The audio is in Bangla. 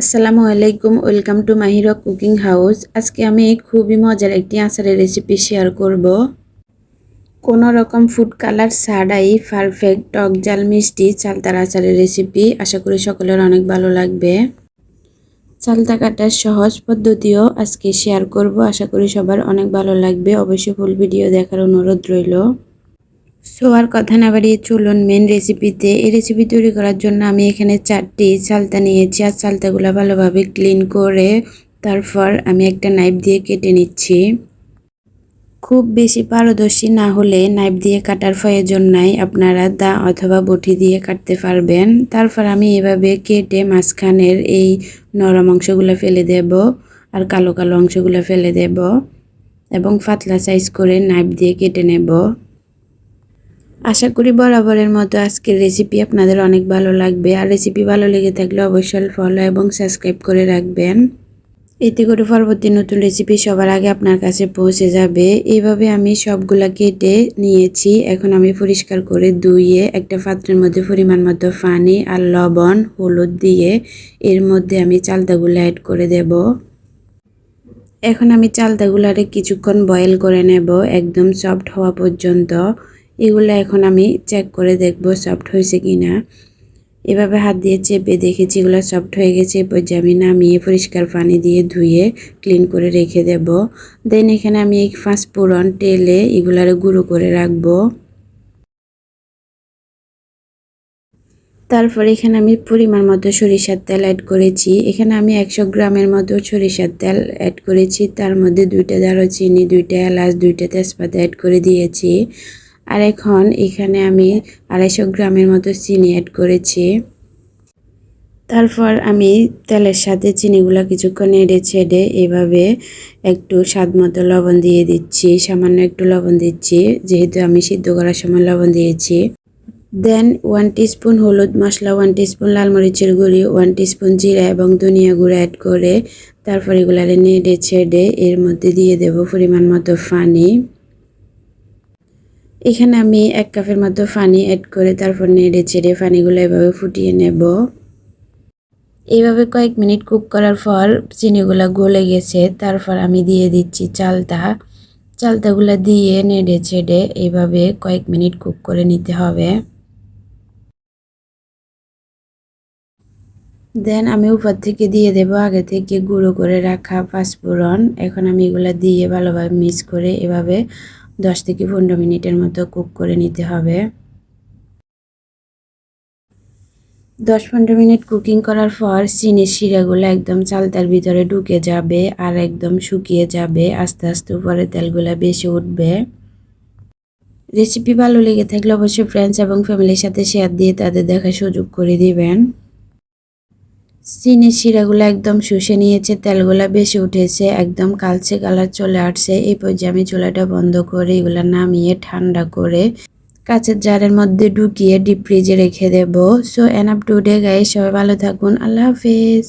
আসসালামু আলাইকুম, welcome to Mahira cooking house. আজকে আমি খুবই মজার একটি আচারের রেসিপি শেয়ার করব। কোনো রকম ফুড কালার ছাড়াই পারফেক্ট টক জাল মিষ্টি চালতার আচারের রেসিপি আশা করি সকলের অনেক ভালো লাগবে। চালতা কাটার সহজ পদ্ধতিও আজকে শেয়ার করব, আশা করি সবার অনেক ভালো লাগবে। অবশ্যই ফুল ভিডিও দেখার অনুরোধ রইল। সো কথা না বাড়িয়ে চলুন মেন রেসিপিতে এই রেসিপি তৈরি করার জন্য আমি এখানে চারটি চালতা নিয়েছি আর চালতাগুলো ভালোভাবে ক্লিন করে তারপর আমি একটা নাইফ দিয়ে কেটে নিচ্ছি। খুব বেশি পারদর্শী না হলে নাইফ দিয়ে কাটার প্রয়োজন নাই, আপনারা দা অথবা বটি দিয়ে কাটতে পারবেন। তারপর আমি এভাবে কেটে মাঝখানের এই নরম অংশগুলো ফেলে দেব আর কালো কালো অংশগুলো ফেলে দেব এবং পাতলা সাইজ করে নাইফ দিয়ে কেটে নেব। আশা করি বরাবরের মতো আজকের রেসিপি আপনাদের অনেক ভালো লাগবে। আর রেসিপি ভালো লেগে থাকলে অবশ্যই ফলো এবং সাবস্ক্রাইব করে রাখবেন। এতে করে পরবর্তী নতুন রেসিপি সবার আগে আপনার কাছে পৌঁছে যাবে। এইভাবে আমি সবগুলা কেটে নিয়েছি। এখন আমি পরিষ্কার করে ধুইয়ে একটা পাত্রের মধ্যে পরিমাণ মতো পানি আর লবণ, হলুদ দিয়ে এর মধ্যে আমি চালতাগুলো অ্যাড করে দেব। এখন আমি চালতাগুলারে কিছুক্ষণ বয়েল করে নেব, একদম সফট হওয়া পর্যন্ত। এগুলো এখন আমি চেক করে দেখব সফট হয়েছে কি না এভাবে হাত দিয়ে চেপে দেখেছি, এগুলো সফট হয়ে গেছে, এরপর আমি নামিয়ে পরিষ্কার পানি দিয়ে ধুয়ে ক্লিন করে রেখে দেব। দেন এখানে আমি এই পাঁচফোড়ন টেলে এগুলারে গুঁড়ো করে রাখব। তারপর এখানে আমি পরিমাণ মতো সরিষার তেল অ্যাড করেছি। এখানে আমি একশো গ্রামের মতো সরিষার তেল অ্যাড করেছি। তার মধ্যে দুইটা দারুচিনি, দুইটা এলাচ, দুইটা তেজপাতা অ্যাড করে দিয়েছি। আর এখন এখানে আমি আড়াইশো গ্রামের মতো চিনি অ্যাড করেছি। তারপর আমি তেলের সাথে চিনিগুলো কিছুক্ষণ এড়ে ছেড়ে এভাবে একটু স্বাদ মতো লবণ দিয়ে দিচ্ছি, সামান্য একটু লবণ দিচ্ছি, যেহেতু আমি সিদ্ধ করার সময় লবণ দিয়েছি। দেন ওয়ান স্পুন হলুদ মশলা ওয়ান স্পুন লাল মরিচের গুঁড়ি ওয়ান স্পুন জিরা এবং ধনিয়া গুঁড়ো অ্যাড করে তারপর এগুলারে নেড়ে ছেড়ে এর মধ্যে দিয়ে দেব পরিমাণ মতো পানি। এখানে আমি এক কাপের মতো পানি অ্যাড করে তারপর নেড়ে চেড়ে পানিগুলো এভাবে ফুটিয়ে নেব। এইভাবে কয়েক মিনিট কুক করার পর চিনিগুলো গলে গেছে, তারপর আমি দিয়ে দিচ্ছি চালতা। চালতাগুলো দিয়ে নেড়ে ছেড়ে এইভাবে কয়েক মিনিট কুক করে নিতে হবে। দেন আমি উপর থেকে দিয়ে দেব আগে থেকে গুঁড়ো করে রাখা পাঁচফোড়ন। এখন আমি এগুলো দিয়ে ভালোভাবে মিক্স করে এভাবে দশ থেকে পনেরো মিনিটের মতো কুক করে নিতে হবে। দশ পনেরো মিনিট কুকিং করার পর চিনির শিরাগুলো একদম চালতার ভিতরে ঢুকে যাবে আর একদম শুকিয়ে যাবে। আস্তে আস্তে উপরে তেলগুলো বেশি উঠবে। রেসিপি ভালো লেগে থাকলে অবশ্যই ফ্রেন্ডস এবং ফ্যামিলির সাথে শেয়ার দিয়ে তাদের দেখার সুযোগ করে দিবেন। চিনির শিরাগুলো একদম শুষে নিয়েছে, তেলগুলা বেশি উঠেছে, একদম কালচে কালার চলে আসছে। এই পর্যায়ে আমি চুলাটা বন্ধ করে এগুলো নামিয়ে ঠান্ডা করে কাঁচের জারের মধ্যে ঢুকিয়ে ডিপ ফ্রিজে রেখে দেবো। So N up to day গায়ে সবাই ভালো থাকুন। আল্লাহ হাফিজ।